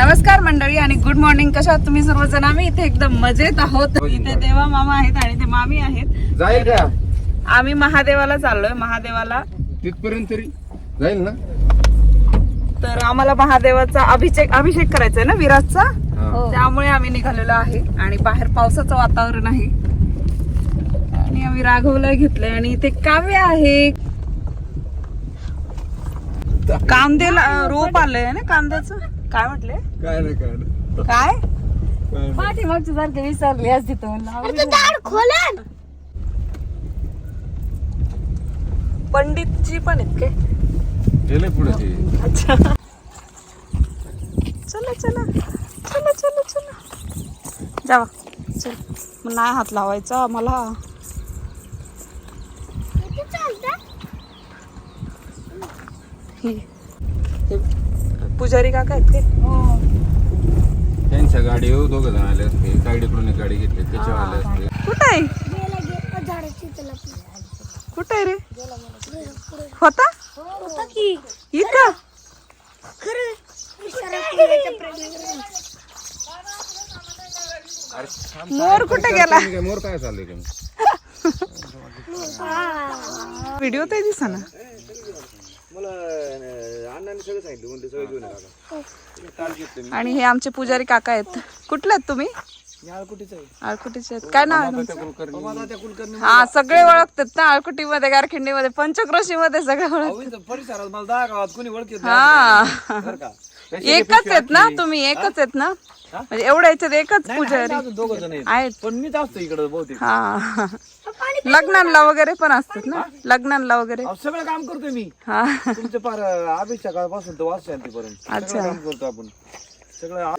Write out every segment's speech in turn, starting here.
नमस्कार मंडळी आणि गुड मॉर्निंग कशा तुम्ही सर्वजण? आम्ही इथे एकदम मजेत आहोत. इथे देवा मामा आहेत आणि ते मामी आहेत. जाईल का? आम्ही महादेवाला चाललोय महादेवाला. तिथपर्यंत तरी जाईल ना? तर आम्हाला महादेवाचा अभिषेक अभिषेक करायचा आहे ना विराजचा? हा. त्यामुळे आम्ही निघालेलो आहे आणि बाहेर पावसाचं वातावरण आहे. आणि आम्ही राघवला घेतलंय आणि इथे काव्य आहे. कांदेला रोप आलंय ना कांद्याचं? काय म्हटले? काय नाही काय नाही काय? काय नाही. पाठीमागच्या सारखे विसरली आज तिथं पंडितजी पण आहेत काय? गेले पुढे ते. अच्छा. चला चला. चला चला चला. जावा. चल. मग नाही हात लावायचा मला ही हे. पुजारी काका आहेत ते. त्यांच्या गाडीवर दोघ जण आले असते. गाडीकडून एक गाडी घेतली त्याच्यावर आले असते. कुठं आहे? कुठं आहे रे? होता? इथं? मोर कुठे गेला? मोर काय चाललंय तुम्ही? व्हिडिओ ते दिसा ना. आणि हे आमचे पुजारी काका आहेत. कुठले आहेत तुम्ही? आळकुटीचे आहेत. काय नाव आहे तुमचं? हा सगळे ओळखतात ना आळकुटी मध्ये गारखिंडी मध्ये पंचक्रोशी मध्ये सगळे ओळखतात परिसरात मला दहा गावात कोणी ओळखीत हा. बरं का? एकच आहेत ना तुम्ही एकच आहेत ना? म्हणजे एवढ्या याच्यात एकच पुजारी दोघ जण आहेत. पण मीच असतो इकडे बहुतेक. हा. लग्नांना वगैरे पण असतात ना? लग्नांना वगैरे? सगळं काम करतोय मी. हा. तुमचं फार अभिषेकापासून तर वाच शांतीपर्यंत अच्छा. सगळं काम करतो आपण. सगळं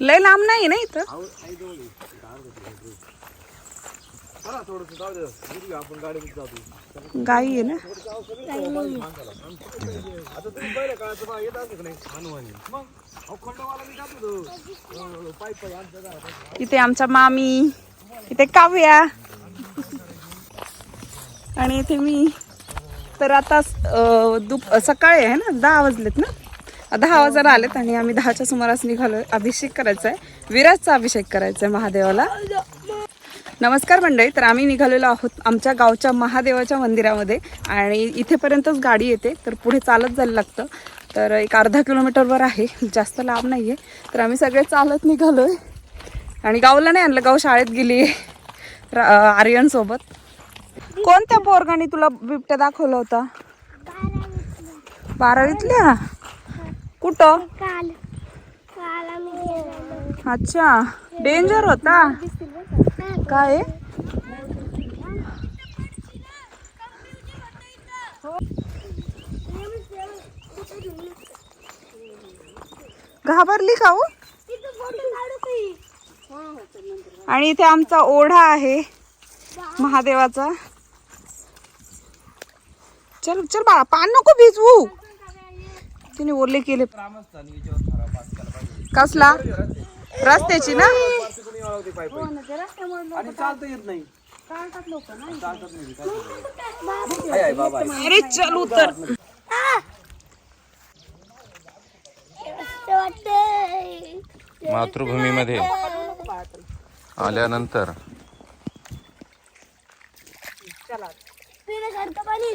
लय लांब नाही ना इथं थोडस जाऊ दे गिरवी आपण गाडीमध्ये जातो गाई आहे ना? इथे आमच्या मामी. इथे काव्या. आणि इथे मी. तर आता दुप सकाळी आहे ना? दहा वाजलेत ना? दहा वाजायला आलेत आणि आम्ही दहाच्या सुमारास निघालोय. अभिषेक करायचा आहे विराजचा अभिषेक करायचा आहे महादेवाला. नमस्कार मंडळी तर आम्ही निघालेलो आहोत आमच्या गावच्या महादेवाच्या मंदिरामध्ये आणि इथेपर्यंतच गाडी येते तर पुढे चालत जायला लागतं. तर एक अर्धा किलोमीटरवर आहे जास्त लांब नाही आहे तर आम्ही सगळे चालत निघालोय. आणि गावला नाही आणलं गाव शाळेत गेली आर्यनसोबत कोणत्या पोरगाने तुला बिबट्या दाखवला होता? बारावीतल्या? कुठं. अच्छा डेंजर होता. काय? आहे? घाबरली का हो? आणि इथे आमचा ओढा आहे महादेवाचा. चल चल बाळा पान नको भिजवू. तिने ओरले केले. कसला? रस्त्याची ना? आणि चालता येत नाही. अरे चल उतर. मातृभूमीमध्ये आल्यानंतर पिण्यासारखं पाणी.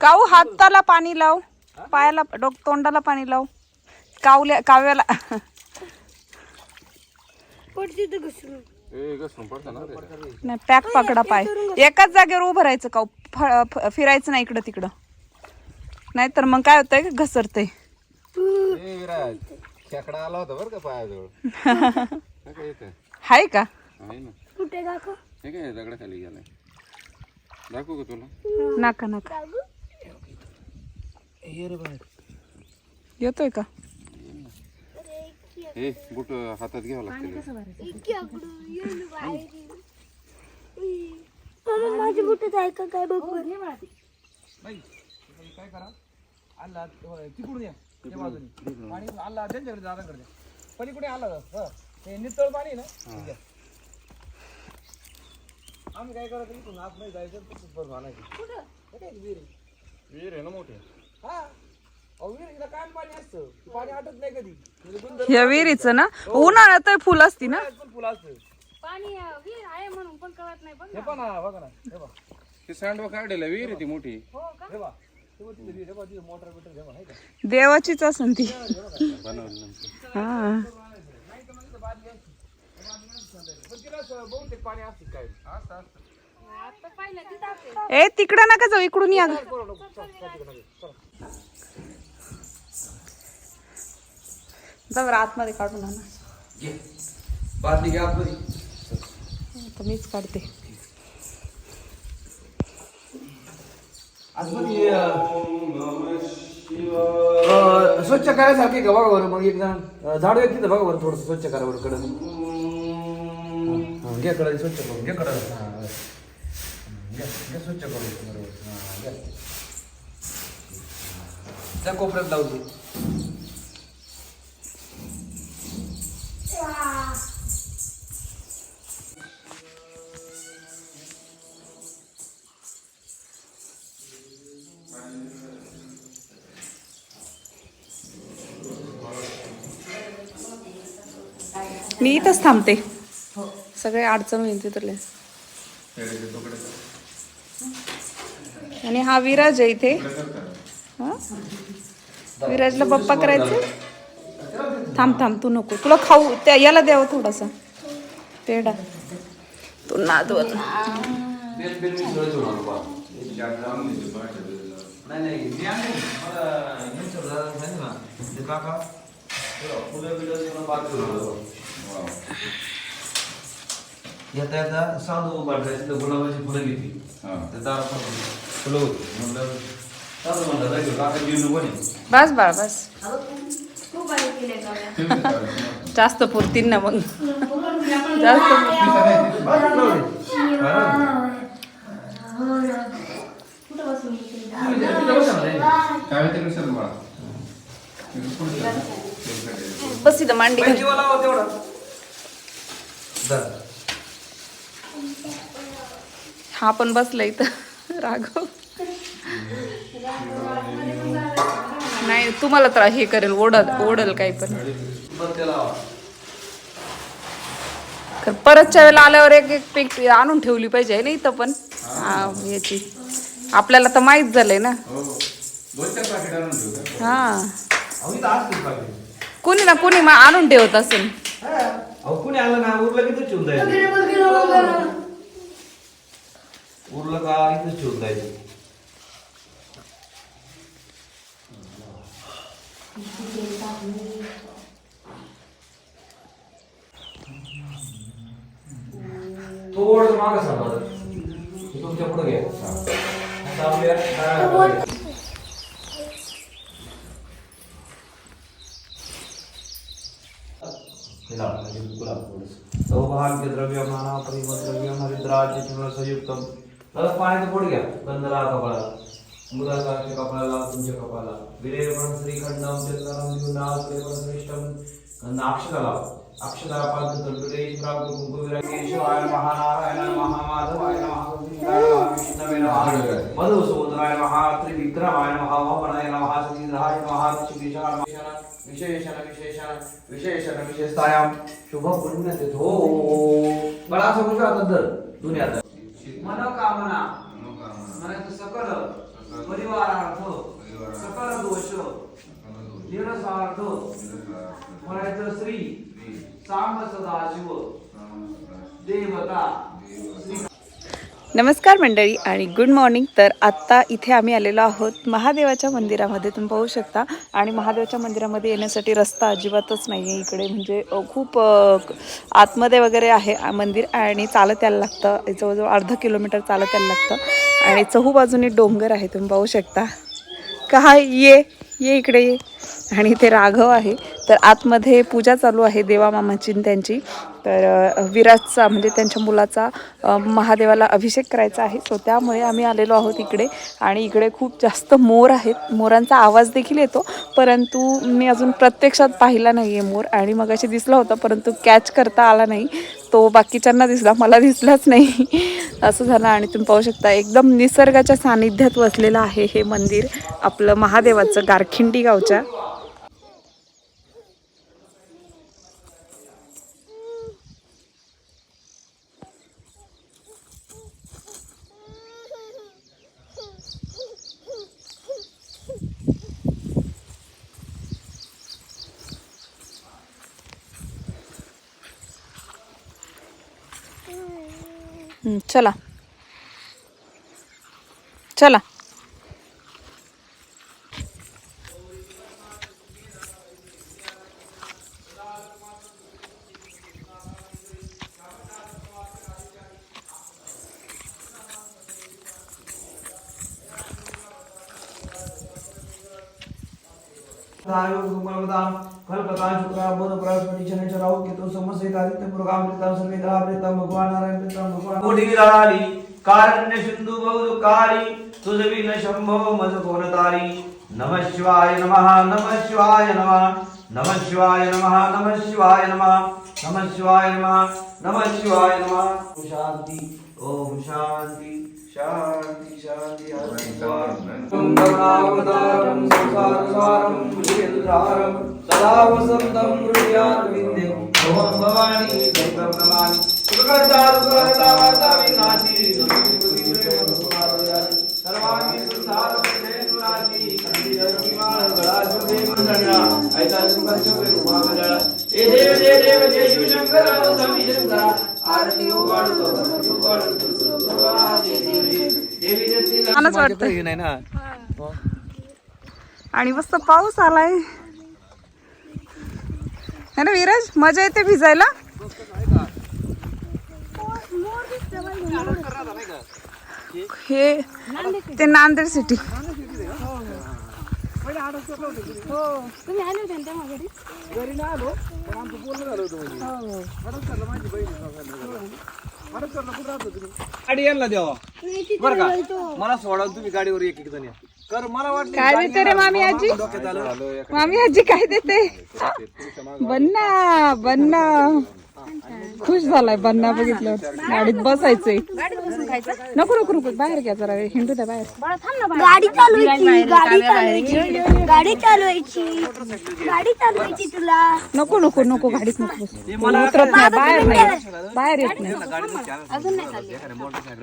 काऊ हाताला पाणी लाव पायाला डोक तोंडाला पाणी लाव. कावल्या काव्याला. पडते तर घसरून. नाही पॅक पकडा पाय. एकाच जागेवर उभं राहायचं फ- फ- फिरायचं नाही इकडं तिकडं. नाहीतर मग काय होतंय? घसरतंय. खेकडा आला होता बरं का पायाजवळ? काय येतं हाय का? आहे ना. कुठे काका? हे काय दगडाखाली गेलाय. दाखवू का तुला? नका नका. येतोय का? हे बुट हातात घ्यावं लागतं आकडू, एवढी बाहेर आहे. का? काय बघ? बरं. काय करा? आला तिकडून या. बाजूने. पाणी आला त्यांच्याकडे दादाकडे पलीकडे आलं हं. हे नितळ पाणी ना. आम्ही काय करायचं इथून आत नाही जायचं हे विहीर आहे. विहीर आहे ना मोठी? हा. विहिरीला कायम पाणी असतं. ते पाणी आटत नाही कधी. म्हणजे गुंजर ह्या विहिरीचं ना? उन्हाळ्यात फुल असती ना? पण फुलं असतं. पाणी अं, विहीर आहे म्हणून पण कळत नाही बघ हे पण ना बघा ना. हे बघ. ते सांडवा काढलेला विहीर आहे ती मोठी. हो का? हे बघ. हे बघ तिथे विहीर, हे बघ तिथे मोटर बिटर हे बघ हे का? देवाचीच असन ती. बनवली नंतर. हा. पण तिला असं बहुतेक पाणी असतं काय? असतं असतं. आता पाहिलं तिथं असेल. ए तिकडं नका जाऊ इकडून या. बरं, आतमध्ये काढून आणा. बादली घ्या आतमध्ये. आता मीच काढते. स्वच्छ करायसारखे का? बघा बरं मग एक जण अं, झाडू एक तिथं बघा बरं थोडं स्वच्छ करा बरं कडं हा, घे कडं स्वच्छ करून घे कडं हा बस. हं, घे घे स्वच्छ करून बरोबर. हा घे त्या कोपऱ्यात लावतो मी इथंच थांबते. सगळे अडचण येते तिथले. आणि हा विराज आहे इथे. विराजला पप्पा करायचे? थांब थांब तू नको. तुला खाऊ त्या याला द्यावं थोडासा. पेढा. तू नादवत. बेल नाही येता येता साधू उभारला तिथं गुलाबाची फुलं घेतली. ते दारात फुलं होती. म्हणलं साधू म्हणलं जायचं काका घेऊन म्हणे. बस बाळ बस. जास्त पुरतील ना मग. जास्त बस इथं मांडी हा पण बसला इथं. राघव. नाही तुम्हाला तर हे करेल ओढल ओढल काही पण. तर परतच्या वेळेला आल्यावर एक एक पीक आणून ठेवली पाहिजे ना इथं पण? हा याची. आपल्याला तर माहीत झालंय ना. हो. हा. कुणी ना कुणी मग आणून ठेवत असेल. अहो कुणी आलं ना उरलं किती ठेवून जायचं उरलं का इथंच ठेवून जायचं. थोडं मागं सांगा तुमच्यापुढे घ्या संयुक्तम पाण्याचं पोट घ्या. गंधला कपाळाला. मुलाच्या कपाळाला तुमच्या कपाळाला. विरेपण श्रीखंडम चंदनम दिवनाम प्रेम श्रेष्ठम अक्षराला अक्षरा पाच तंतुरे प्राप्त कुंकू महानारायण महामाधवाय नमः विष्णवे नमः. मधुसूदनाय नमः त्रिविक्रमाय नमः नमः श्रीधराय नमः विशेषण विशेषण विशेषण विशेषतायाम शुभ पुण्य तिथो बळा असं आता दर दुनियात. ಮನೋಕಾಮನ మనకు సకల పరివారార్థు సకల దోషు నిరసార్థు మనతో శ్రీ సాంబ సదాశివు దేవత శ్రీ नमस्कार मंडळी आणि गुड मॉर्निंग तर आत्ता इथे आम्ही आलेलो आहोत महादेवाच्या मंदिरामध्ये. तुम्ही पाहू शकता. आणि महादेवाच्या मंदिरामध्ये येण्यासाठी रस्ता अजिबातच नाही आहे इकडे. म्हणजे खूप आतमध्ये वगैरे आहे मंदिर आणि चालत यायला लागतं. जवळजवळ अर्धा किलोमीटर चालत यायला लागतं. आणि चहूबाजूने डोंगर आहे. तुम्ही पाहू शकता. काय ये ये इकडे ये. आणि इथे राघव आहे. तर आतमध्ये पूजा चालू आहे देवामामाची त्यांची. तर विराजचा म्हणजे त्यांच्या मुलाचा महादेवाला अभिषेक करायचा आहे. सो त्यामुळे आम्ही आलेलो आहोत इकडे आणि इकडे खूप जास्त मोर आहेत. मोरांचा आवाज देखील येतो परंतु मी अजून प्रत्यक्षात पाहिला नाही आहे मोर आणि मग अशी दिसला होता परंतु कॅच करता आला नाही. तो बाकीच्यांना दिसला मला दिसलाच नाही. असं झालं आणि तुम्ही पाहू शकता एकदम निसर्गाच्या सानिध्यात वसलेलं आहे हे मंदिर आपलं महादेवाचं गारखिंडी गावच्या. चला. चला. चला कल्पतां शुक्रा बुध बृहस्पति शनि राहु केतु समस्त आदित्य मुरुगामृतम समेतामृतम भगवान नारायण कृतम भगवान। कोटिगिराली कारण्य सिंधु बहुदुकारी तुझवी न शंभो मज कोणतारी नमः शिवाय नमः नमः शिवाय नमः नमः शिवाय नमः नमः शिवाय नमः नमः शिवाय नमः नमः शिवाय नमः। शांति ओम शांति शांति शांति। రుద్రారం సదా వసంతం మృయాత్ విందే. భవం భవాని దైవం నమామి. సుఖకర్తారు ఆరతి ఓవాడు తో ఓవాడు తో దేవి దేవి దేవి దేవి దేవి దేవి आणि मस्त पाऊस आलाय. है ना विराज? मजा येते भिजायला? हे ते नांदेड सिटी तुम्ही आले ना गाडी यांना द्यावा. बरं का? मला सोडा तुम्ही गाडीवर एक एक जण या. कर मला वाटलं काय देते रे मामी आजी? मामी आजी काय देते? बन्ना बन्ना. खुश झालाय बन्ना बघितलं गाडीत बसायचंय. नको नको नको. बाहेर घ्या जरा हिंडू द्या बाहेर. गाडी चालवायची गाडी चालवायची गाडी चालवायची गाडी चालवायची तुला? नको नको नको. गाडीत नको बसू. उतरत नाही. बाहेर नाही. बाहेर येत नाही.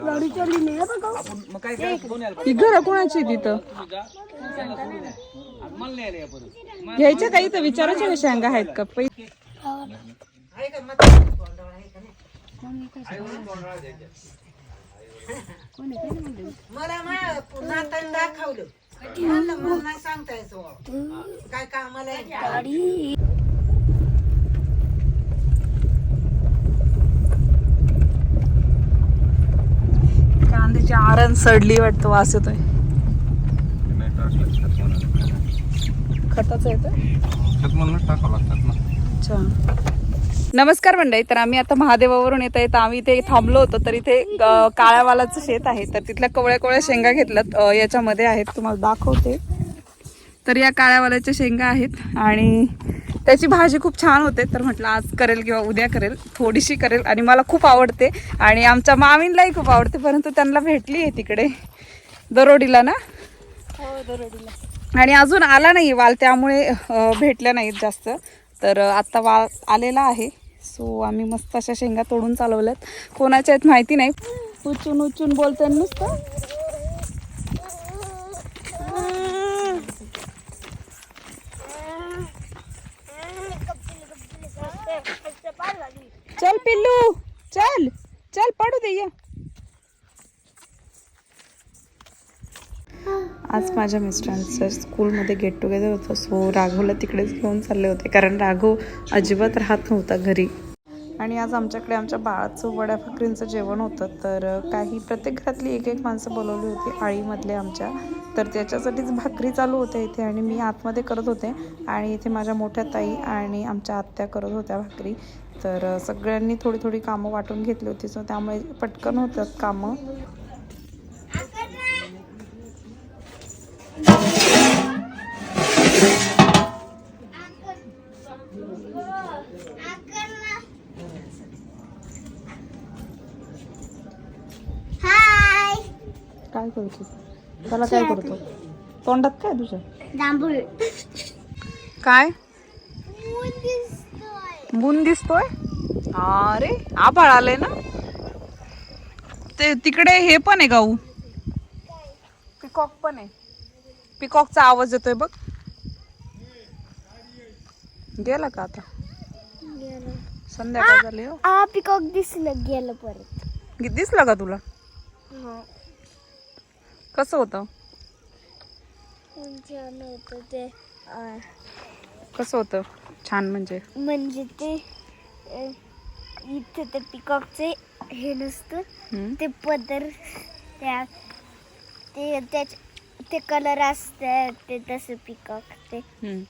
गाडी चालली नाही बघा. ही घर कोणाची आहे तिथं घ्यायच्या काही तर विचारायच्या का शेंगा आहेत का? पै मला माझ्या नाताने दाखवलं म्हणलं मला नाही सांगता यायचं काय कामाला आहे. गाडी कांद्याची आरण सडली वाटतं वास येतोय. खताचं येतं म्हणूनच टाकावं लागतात ना. अच्छा. नमस्कार मंडळी तर आम्ही आता महादेवावरून येत आहेत. आम्ही इथे थांबलो होतो तर इथे काळ्यावालाचं शेत आहे. तर तिथल्या कवळ्या कवळ्या शेंगा घेतल्यात. याच्यामध्ये आहेत तुम्हाला दाखवते. तर या काळ्यावाल्याच्या शेंगा आहेत आणि त्याची भाजी खूप छान होते. तर म्हटलं आज करेल किंवा उद्या करेल थोडीशी करेल आणि मला खूप आवडते. आणि आमच्या मामींलाही खूप आवडते परंतु त्यांना भेटली आहे तिकडे. दरोडीला ना? आणि अजून आला नाही वाल त्यामुळे भेटल्या नाहीत जास्त. तर आत्ता वाल आलेला आहे. सो आम्ही मस्त अशा शेंगा तोडून चालवल्यात. कोणाच्या आहेत माहिती नाही. उचून उचून बोलते नुसतं. चल पिल्लू चल चल पडू दे ये. आज माझ्या मिस्टरांचं स्कूलमध्ये गेट टुगेदर होतं सो राघवला तिकडेच घेऊन चालले होते कारण राघव अजिबात राहत नव्हता घरी. आणि आज आमच्याकडे आमच्या बाळाचं वड्या भाकरींचं जेवण होतं तर काही प्रत्येक घरातली एक एक माणसं बोलवली होती आळीमधले आमच्या. तर त्याच्यासाठीच भाकरी चालू होत्या इथे आणि मी आतमध्ये करत होते आणि इथे माझ्या मोठ्या ताई आणि आमच्या आत्या करत होत्या भाकरी. तर सगळ्यांनी थोडी थोडी कामं वाटून घेतली होती सो त्यामुळे पटकन होतात कामं. काय करतो त्याला काय करतो? तोंडात काय तुझ्या? जांभूळ. काय? बून दिसतोय. अरे आभाळ आलंय ना? ते तिकडे हे पण आहे गाऊ पिकॉक पण आहे. पिकॉकचा आवाज येतोय बघ. गेला का आता? संध्याकाळ झाली हो. आ पिकॉक दिसलं गेलं परत. गी- दिसलं का तुला? कसं होतं? छान होतं ते अं, कसं होतं? छान म्हणजे? म्हणजे ते अं, इथे ते पिकॉकचे हे नसतं. हम्म. ते पदर त्या ते त्याच ते कलर असतात ते तसं पिकॉक ते. हम्म.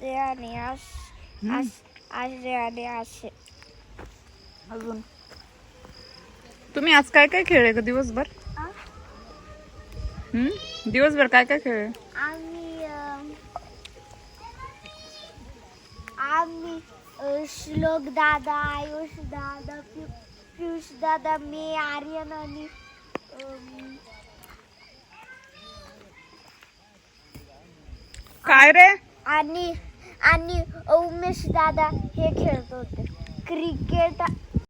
ते आणि अस- अस- असे आणि असे. अजून. तुम्ही आज काय काय खेळले का दिवसभर? हम्म? दिवसभर काय काय खेळले? आम्ही आम्ही अं, श्लोक दादा आयुष दादा पियू- पियुष दादा मी आर्यन आणि काय रे? आणि आणि उमेश दादा हे खेळत होते. क्रिकेट